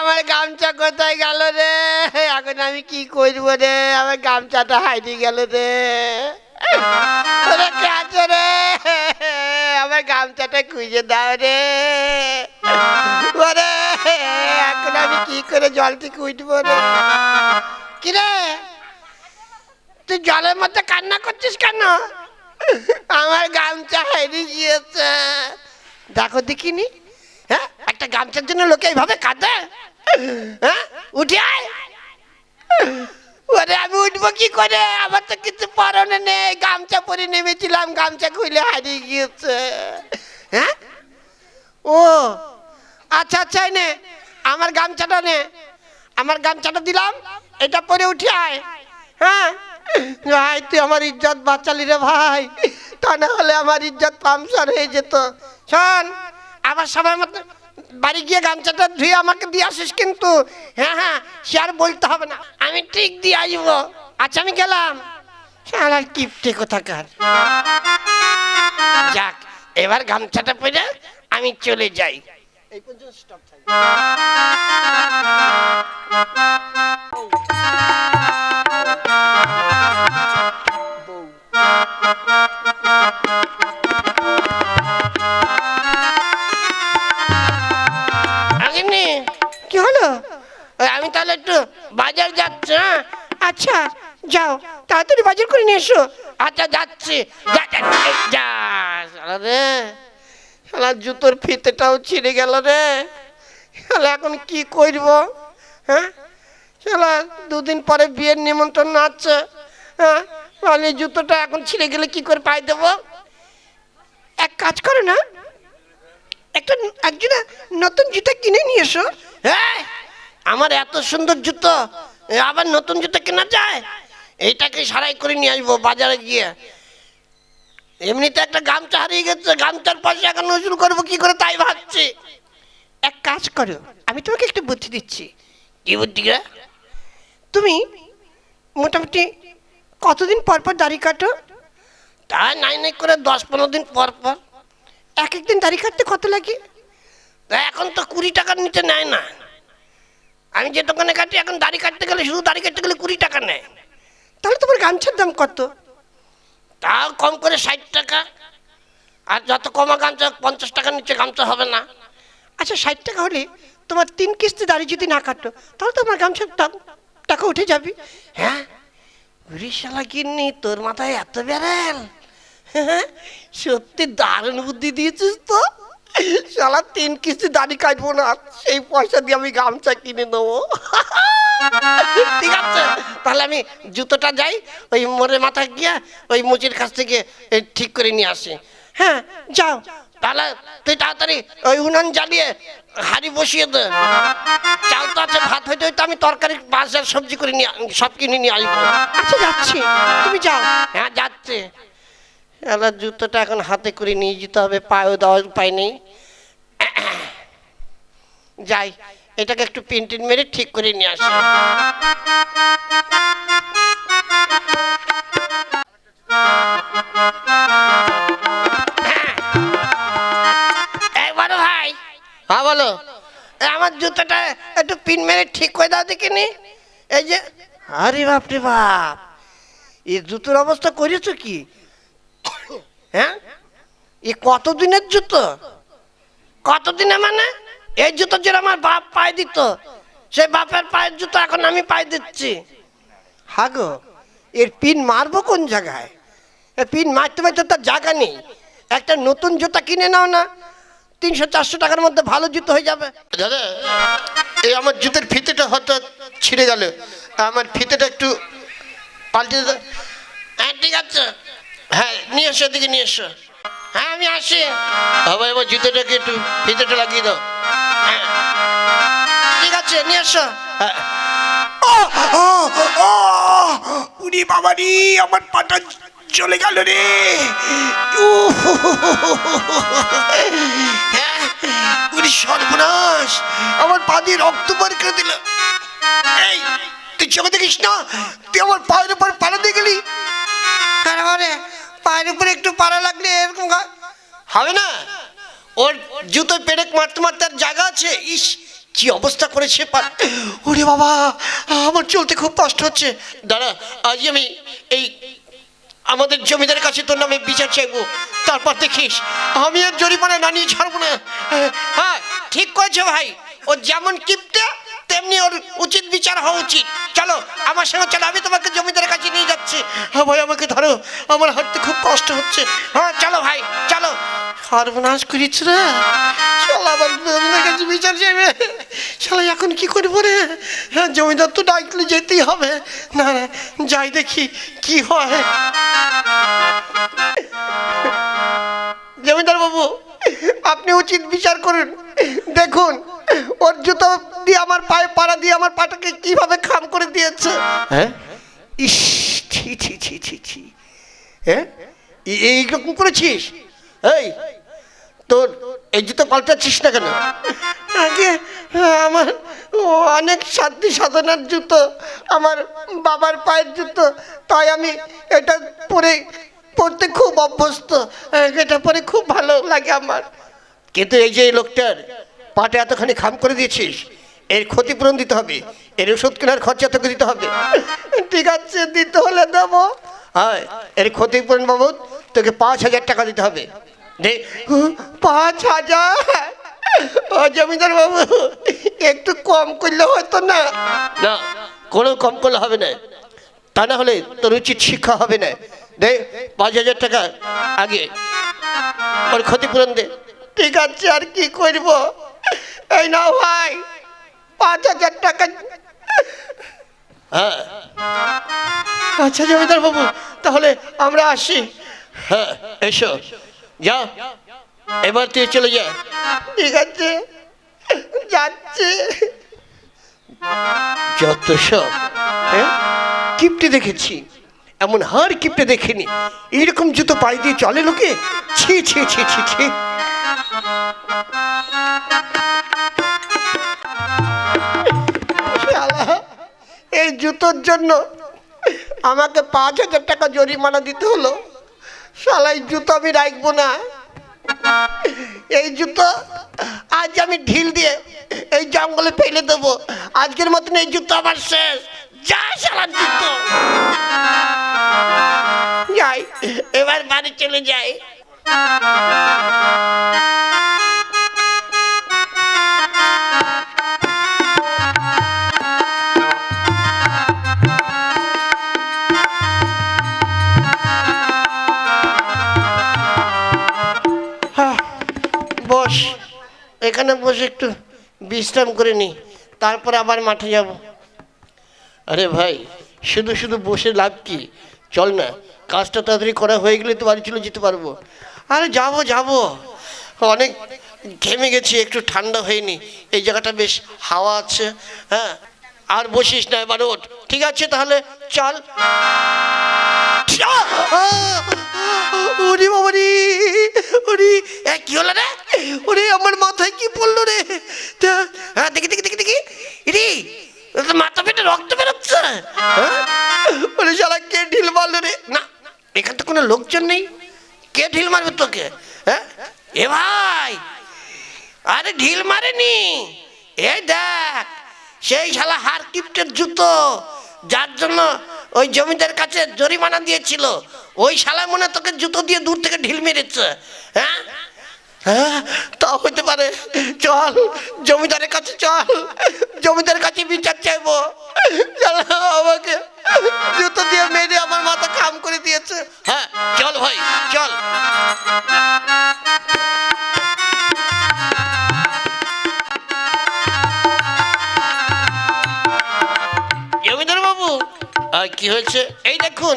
আমার গামছা কোথায় গেল রে? এখন আমি কি করব রে? আমার গামছাটা হাইতে গেল রে। রে? আমার গামছাটা খুঁজে দাও রে। ওরে এখন আমি কি করে জল থেকে উঠবো রে? কি রে? তুই জলের মধ্যে কান্না করছিস কেন? আমার গামছা হারিয়ে গিয়েছে। দেখো দেখিনি? হ্যাঁ? একটা গামছার জন্য লোকে এইভাবে কাঁদে? হ্যাঁ? উঠে আয়। ওরে, আমি উঠবো কি করে? আমার তো কিছু পরনে নেই। গামছা পরে নেমেছিলাম, গামছা খুলে হারিয়ে গিয়েছে। হ্যাঁ? ও আচ্ছা আচ্ছা নে। আমার গামছাটা নে। আমার গামছাটা দিলাম। এটা পরে উঠে আয়। হ্যাঁ? ভাই, তুই আমার ইজ্জত বাঁচালি রে ভাই। তা না হলে আমার ইজ্জত পামসার হয়ে যেত। শোন, আবার সবাই মতো বাড়ি গিয়ে গামছাটা ধুয়ে আমাকে দিয়ে আসিস কিন্তু। হ্যাঁ হ্যাঁ সে আর বলতে হবে না। আমি ঠিক দিয়ে আসব। আচ্ছা আমি গেলাম। আর কিপটে কোথাকার। যাক, এবার গামছাটা পরে আমি চলে যাই। এই পর্যন্ত স্টপ থাকবে কি হলো? আমি তাহলে একটু বাজার যাচ্ছি হ্যাঁ? আচ্ছা যাও। তাড়াতাড়ি বাজার করে নিয়ে এসো। আচ্ছা যাচ্ছি। শালা জুতোর ফিতেটাও ছিঁড়ে গেল রে। শালা, এখন কি করব? হ্যাঁ? শালা, দুদিন পরে বিয়ের নিমন্ত্রণ আছে হ্যাঁ? তাহলে জুতোটা এখন ছিঁড়ে গেলে কি করে পাই দেবো? এক কাজ করো না। একটা একজনা নতুন জুতো কিনে নিয়ে এসো। হ্যাঁ আমার এত সুন্দর জুতো আবার নতুন জুতো কেনা যায়? এইটাকে সারাই করে নিয়ে আসব বাজারে গিয়ে। এমনিতে একটা গামছা হারিয়ে গেছে, গামছার পাশে এখন নজরুল করব, কি করে তাই ভাবছি? এক কাজ করো, আমি তোমাকে একটু বুদ্ধি দিচ্ছি। কি বুদ্ধি রে? তুমি মোটামুটি কতদিন পর পর দাড়ি কাটো? তা নাই নাই করে দশ পনেরো দিন পর পর। এক একদিন দাড়ি কাটতে কত লাগে? এখন তো কুড়ি টাকার নিচে নেয় না। আমি যে দোকানে কাটি, এখন দাড়ি কাটতে গেলে শুধু দাড়ি কাটতে গেলে কুড়ি টাকা নেয়। তাহলে তোমার গামছার দাম কত? তাও কম করে ষাট টাকা। আর যত কমা গামছা পঞ্চাশ টাকার নিচে গামছা হবে না। আচ্ছা ষাট টাকা হলে তোমার তিন কিস্তি দাড়ি যদি না কাটো তাহলে তোমার গামছার দাম টাকা উঠে যাবে। হ্যাঁ? উড়িষ্যালা কিন্নি তোর মাথায় এত বেড়াল হ্যাঁ, সত্যি দারুণ বুদ্ধি দিয়েছিস তো। শালা তিন কিস্তি দাড়ি কাটবো না সেই পয়সা দিয়ে আমি গামছা কিনে নেব। ঠিক আছে তাহলে আমি জুতোটা যাই ওই মোড়ে মাথা গিয়ে ওই মুচির কাছ থেকে ঠিক করে নিয়ে আসি। হ্যাঁ যাও। তাহলে তুই তাড়াতাড়ি ওই উনান জ্বালিয়ে হাড়ি বসিয়ে দে। চাল তো আছে ভাত হইতে হইতে আমি তরকারি বাজার সবজি করে নিয়ে সব কিনে নিয়ে আসব। আচ্ছা যাচ্ছি। তুমি যাও। হ্যাঁ যাচ্ছে। এলা জুতোটা এখন হাতে করে নিয়ে যেতে হবে পায়েও দেওয়ার উপায় নেই। যাই। এটাকে একটু পিনটিন মেরে ঠিক করে নিয়ে আসি। এই বড় ভাই। হ্যাঁ বলো। এই আমার জুতোটা একটু পিন মেরে ঠিক করে দাও দেখিনি এই যে আরে বাপ রে বাপ। এই জুতোর অবস্থা করেছ কি? হ্যাঁ? এ কতদিনের জুতো? কতদিনে মানে? এই জুতো যেটা আমার বাপ পায়ে দিত সেই বাপের পায়ের জুতো এখন আমি পায়ে দিচ্ছি। হাগো এর পিন মারবো কোন জায়গায়? এর পিন মারতে মারতে তার জায়গা নেই। একটা নতুন জুতা কিনে নাও না তিনশো চারশো টাকার মধ্যে ভালো জুতো হয়ে যাবে। দাদা এই আমার জুতের ফিতেটা হঠাৎ ছিঁড়ে গেল। আমার ফিতেটা একটু পাল্টে দে হ্যাঁ ঠিক আছে। হ্যাঁ নিয়ে এসো এদিকে নিয়ে এসো। হ্যাঁ আমি আসি। বাবা এবার জুতোটাকে একটু ফিতেটা লাগিয়ে দাও। ঠিক আছে নিয়ে এসো হ্যাঁ। উনি বাবা রে আমার পাটা চলে গেল রে। হ্যাঁ উনি সর্বনাশ আমার পা দিয়ে রক্ত বার করে দিল। এই তুই চোখে দেখিস না? তুই আমার পায়ের উপর পাড়া দিয়ে গেলি? তারপরে পায়ের উপরে একটু পাড়া লাগলে এরকম? হবে না? ওর জুতো পেরেক মারতে মারতে আর জায়গা আছে? ইস, কি অবস্থা করেছে ওরে বাবা, আমার চলতে খুব কষ্ট হচ্ছে। দাঁড়া আজ আমি এই আমাদের জমিদারের কাছে তোর নামে বিচার চাইব। তারপর দেখিস, আমি আর জরিমানা না নিয়ে ছাড়বো না। হ্যাঁ ঠিক করেছ ভাই। ও যেমন কিপটে, তেমনি ওর উচিত বিচার হওয়া উচিত। চলো, আমার সঙ্গে চলো, আমি তোমাকে জমিদারের কাছে নিয়ে যাচ্ছি। হ্যাঁ ভাই, আমাকে ধরো, আমার হাঁটতে খুব কষ্ট হচ্ছে। হ্যাঁ চলো ভাই, চলো। সর্বনাশ করিস রে? শালা আমার জমিদার বিচার চাইবে? শালা, এখন কি করব রে? হ্যাঁ জমিদার তো ডাকলে যেতেই হবে। না না যাই দেখি কি হয়। জমিদার বাবু, আপনি উচিত বিচার করুন। দেখুন, ওর জুতো দিয়ে আমার পায়ে, পাড়া দিয়ে আমার পাটাকে কীভাবে খাম করে দিয়েছে। হ্যাঁ? ইস, ছি ছি ছি ছি ছি। হ্যাঁ? এই- এইরকম করেছিস? এই তোর এই জুতো পাল্টাচ্ছিস না কেন? আগে আমার অনেক সাধ্য সাধনার জুতো আমার বাবার পায়ের জুতো তাই আমি এটা পরে পরতে খুব অভ্যস্ত এটা পরে খুব ভালো লাগে আমার। কিন্তু এই যে এই লোকটার পাটে এতখানি খাম করে দিয়েছিস এর ক্ষতিপূরণ দিতে হবে এর ওষুধ কেনার খরচা তোকে দিতে হবে। ঠিক আছে দিতে হলে দেবো। হ্যাঁ এর ক্ষতিপূরণ বাবদ তোকে পাঁচ হাজার টাকা দিতে হবে। দে। পাঁচ হাজার। ও জমিদার বাবু একটু কম করলে হতো না। না কোনো কম করলে হবে না। তা না হলে তোর উচিত শিক্ষা হবে না। দে পাঁচ হাজার টাকা আগে। ওর ক্ষতিপূরণ দে। ঠিক আছে আর কি করব? এই না ভাই পাঁচ হাজার টাকা। হ্যাঁ। আচ্ছা জমিদার বাবু তাহলে আমরা আসি। হ্যাঁ এসো। যা। এবার তুই চলে যা। ঠিক আছে। যাচ্ছি। যত সব হ্যাঁ? কিপটে দেখেছি। এমন হার কিপটে দেখিনি। এইরকম জুতো পায়ে দিয়ে চলে লোকে? ছি ছি ছি ছি ছি। এই জুতোর জন্য আমাকে পাঁচ হাজার টাকা জরিমানা দিতে হলো। শালা এই জুতো আমি রাখব না। এই জুতো আজ আমি ঢিল দিয়ে এই জঙ্গলে ফেলে দেবো। আজকের মতন এই জুতো আমার শেষ। যা শালার জুতো। যাই, এবার বাড়ি চলে যাই। এখানে বসে একটু বিশ্রাম করে নি তারপর আবার মাঠে যাব। আরে ভাই শুধু শুধু বসে লাভ কি? চল না কাজটা তাড়াতাড়ি করা হয়ে গেলে তো বাড়ি চলে যেতে পারব। আরে যাব যাব। অনেক ঘেমে গেছি একটু ঠান্ডা হয়নি। এই জায়গাটা বেশ হাওয়া আছে হ্যাঁ? আর বসিস না এবার ওঠ। ঠিক আছে তাহলে চল। ওরে বাবা এ, কি হলো রে? ওরে, আমার মাথায় কি পড়ল রে? হ্যাঁ দেখি দেখি দেখি দেখি। রে মাথা পেটে রক্ত বেরোচ্ছে? হ্যাঁ? ওরে শালা, কে ঢিল মারলো রে? না, এখানে তো কোনো লোকজন নেই। কে ঢিল মারবে তোকে? হ্যাঁ? এ ভাই, আরে ঢিল মারেনি। এই দেখ, সেই শালা হার কিপ্টের জুতো, যার জন্য ওই জমিদার কাছে জরিমানা দিয়েছিল, ওই শালা মনে তোকে জুতো দিয়ে দূর থেকে ঢিল মেরেছে। হ্যাঁ? হ্যাঁ? তা হইতে পারে। চল, জমিদারের কাছে চল। জমিদারের কাছে বিচার চাইব। আমাকে জুতো দিয়ে মেরে আমার মাথা কাম করে দিয়েছে। হ্যাঁ চল ভাই, চল। জমিদার বাবু কি হয়েছে? এই দেখুন,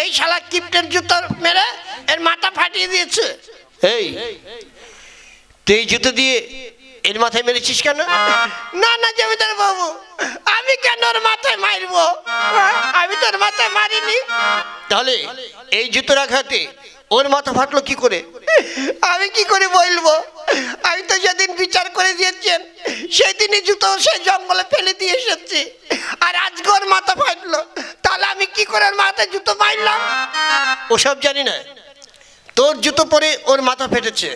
এই শালা কিপ্টের জুতো মেরে এর মাথা ফাটিয়ে দিয়েছে। এই তুই জুতো দিয়ে এর মাথায় মেরেছিস কেন? না না জমিদার বাবু আমি কেন ওর মাথায় মারবো? আমি তোর মাথায় মারিনি। তাহলে এই জুতোর আঘাতে ওর মাথা ফাটলো কি করে? আমি কি করে বলব? আমি তো যেদিন বিচার করে দিয়েছেন সেই দিনই জুতো সে জঙ্গলে ফেলে দিয়ে এসেছি। আর আজকে ওর মাথা ফাটলো। তাহলে আমি কি করে ওর মাথায় জুতো মারলাম? ওসব জানি না। তোর জুতো পরে ওর মাথা ফেটেছে।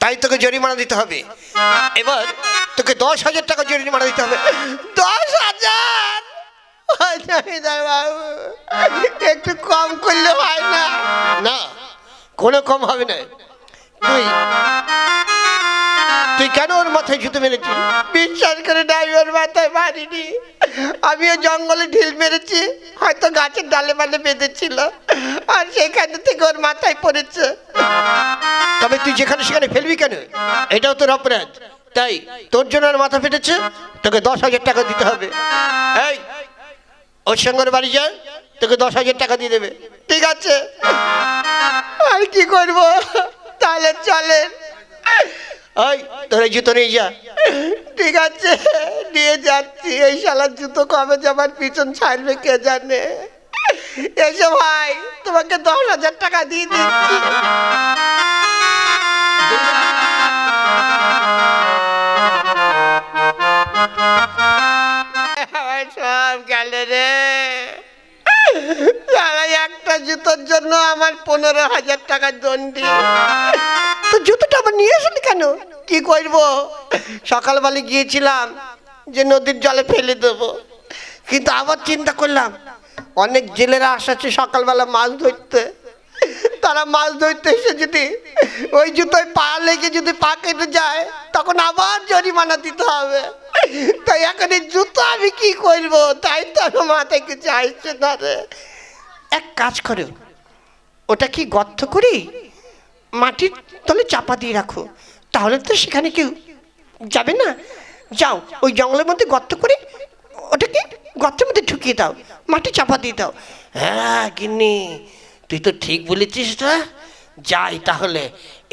তাই তোকে জরিমানা দিতে হবে। এবার তোকে দশ হাজার টাকা জরিমানা দিতে হবে। দশ হাজার? একটু কম করলে হয় না। না, কোনো কম হবে না। তুই তুই কেন ওর মাথায় জুতো মেরেছি বিশ্বাস করে না আমি ওর মাথায় মারিনি। আমিও জঙ্গলে ঢিল মেরেছি হয়তো গাছের ডালে মালে বেঁধেছিল আর সেখান থেকে ওর মাথায় পড়েছে। তবে তুই যেখানে সেখানে ফেলবি কেন? এটাও তোর অপরাধ। তাই তোর জন্য আর মাথা ফেটেছে? তোকে দশ হাজার টাকা দিতে হবে। এই ওর সঙ্গে ওর বাড়ি যা তোকে দশ হাজার টাকা দিয়ে দেবে। ঠিক আছে। আর কি করব? তাহলে চলেন। ওই তোর জুতো নিয়ে যা। ঠিক আছে নিয়ে যাচ্ছি। এই শালার জুতো কবে যাবার পিছন ছাড়বে কে জানে? এসো ভাই তোমাকে দশ হাজার টাকা দিয়ে দিচ্ছি। আমার সব গেল রে। একটা জুতোর জন্য আমার পনেরো হাজার টাকা দণ্ডি। তো আবার নিয়ে আসলি কেন? কি করব? সকালবেলা গিয়েছিলাম যে নদীর জলে ফেলে দেবো। কিন্তু আবার চিন্তা করলাম, অনেক জেলেরা আসাচ্ছে সকালবেলা মাছ ধরতে। তারা মাছ ধরতে এসে যদি ওই জুতোয় পা লেগে যদি পা কেটে যায়, তখন আবার জরিমানা দিতে হবে। তাই এখন এই জুতো আমি কি করব? তাই তো আমার মাথায় কিছু আসছে না রে। এক কাজ করো, ওটা কি গর্ত করি? মাটির তলে চাপা দিয়ে রাখো। তাহলে তো সেখানে কেউ যাবে না। যাও, ওই জঙ্গলের মধ্যে গর্ত করে ওটাকে গর্তের মধ্যে ঢুকিয়ে দাও, মাটি চাপা দিয়ে দাও। হ্যাঁ গিন্নি, তুই তো ঠিক বলেছিস না যাই তাহলে,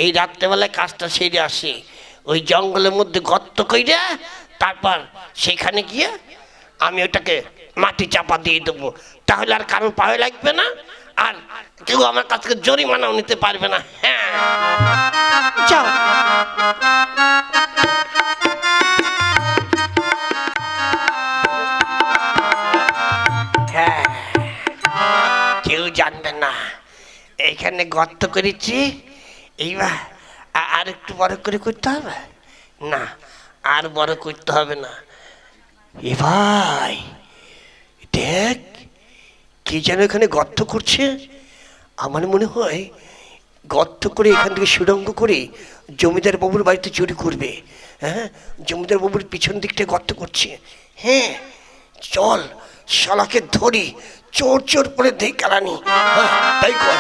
এই রাত্রেবেলায় কাজটা সেরে আসি। ওই জঙ্গলের মধ্যে গর্ত কইরা তারপর সেখানে গিয়ে আমি ওটাকে মাটি চাপা দিয়ে দেবো। তাহলে আর কারোর পায়ে লাগবে না। আর কেউ আমার কাছ থেকে জরিমানাও নিতে পারবে না। হ্যাঁ। যাও হ্যাঁ। কেউ জানবে না। এখানে গর্ত করেছি। এইবার আর একটু বড় করে করতে হবে? না আর বড় করতে হবে না। এ ভাই দেখ কে যেন এখানে গর্ত করছে? আমার মনে হয় গর্ত করে এখান থেকে সুড়ঙ্গ করে জমিদার বাবুর বাড়িতে চুরি করবে। হ্যাঁ? জমিদার বাবুর পিছন দিকটা গর্ত করছে। হ্যাঁ? চল শালাকে ধরি চোর চোর করে দেই কালানি। হ্যাঁ, তাই কর।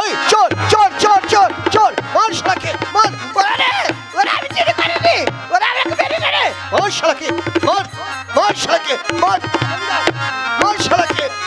ওই চল চল চল চল চল মার শালাকে মার ওরা রে ওরা আমি চুরি করিনি ওরা আমাকে বেরিয়ে করে মার শালাকে মার মার শালাকে মার মার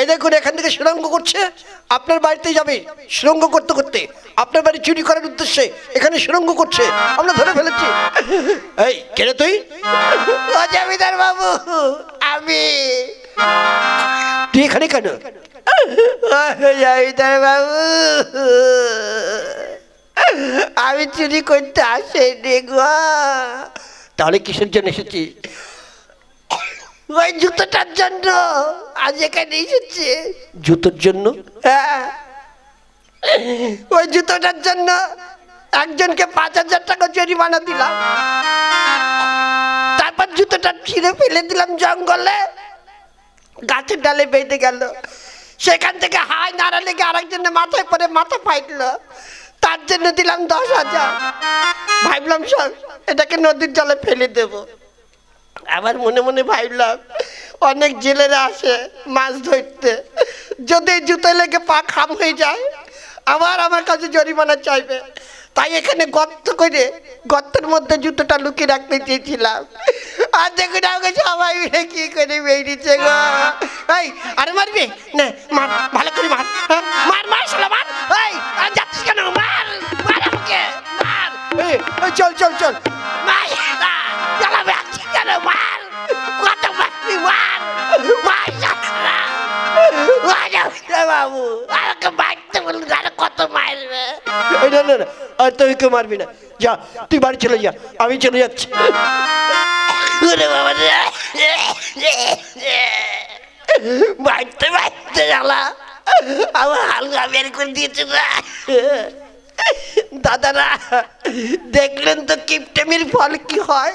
এই দেখুন এখান থেকে সুরঙ্গ করছে। আপনার বাড়িতে যাবে সুরঙ্গ করতে করতে। আপনার বাড়ি চুরি করার উদ্দেশ্যে এখানে সুরঙ্গ করছে। আমরা ধরে ফেলেছি। এই কেন তুই? ও জমিদার বাবু আমি। তুই এখানে কেন? জমিদার বাবু আমি চুরি করতে আসেনি গো। তাহলে কিসের জন্য এসেছি ওই জুতোটার জন্য আজ এখানে এসেছে। জুতোর জন্য? হ্যাঁ। ওই জুতোটার জন্য একজনকে পাঁচ হাজার টাকা জরিমানা দিলাম। তারপর জুতোটা ছিঁড়ে ফেলে দিলাম জঙ্গলে। গাছের ডালে বেঁধে গেল। সেখান থেকে হাই নাড়া লেগে আরেকজনের মাথায় পরে মাথা ফাইটলো। তার জন্য দিলাম দশ হাজার। ভাবলাম সব এটাকে নদীর জলে ফেলে দেবো। আবার মনে মনে ভাবলাম, অনেক জেলেরা আসে মাছ ধরতে। যদি জুতো লেগে পা খাম হয়ে যায়, আবার আমার কাছে জরিমানা চাইবে। তাই এখানে গর্ত করে, গর্তের মধ্যে জুতোটা লুকিয়ে রাখতে চেয়েছিলাম। আর দেখুন আমাকে সবাই মিলে কি করে বেরিয়েছে গো। এই, আরে মারবি? না, মার, ভালো করে মার। হ্যাঁ? মার মার, শালা, মার। এই, আর যাচ্ছিস কেন? মার মার আমাকে, মার। চল চল চল। বাবু। আমাকে মারতে বলুন আরে কত মার এই না না না, আর তুই কেউ মারবি না। যা তুই বাড়ি চলে যা আমি চলে যাচ্ছি। ওরে বাবা রে বাড়তে বাড়তে জ্বালা। আমার হালকা বের করে দিয়েছে না। দাদারা দেখলেন তো কিপটেমির ফল কি হয়?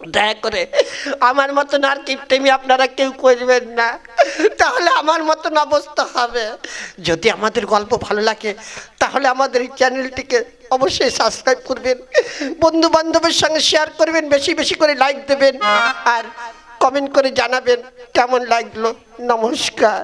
দয়া করে আমার মতন আর কিপটেমি আপনারা কেউ করবেন না। তাহলে আমার মতন অবস্থা হবে। যদি আমাদের গল্প ভালো লাগে, তাহলে আমাদের এই চ্যানেলটিকে অবশ্যই সাবস্ক্রাইব করবেন। বন্ধু বান্ধবের সঙ্গে শেয়ার করবেন, বেশি বেশি করে লাইক দেবেন, আর কমেন্ট করে জানাবেন কেমন লাগল। নমস্কার।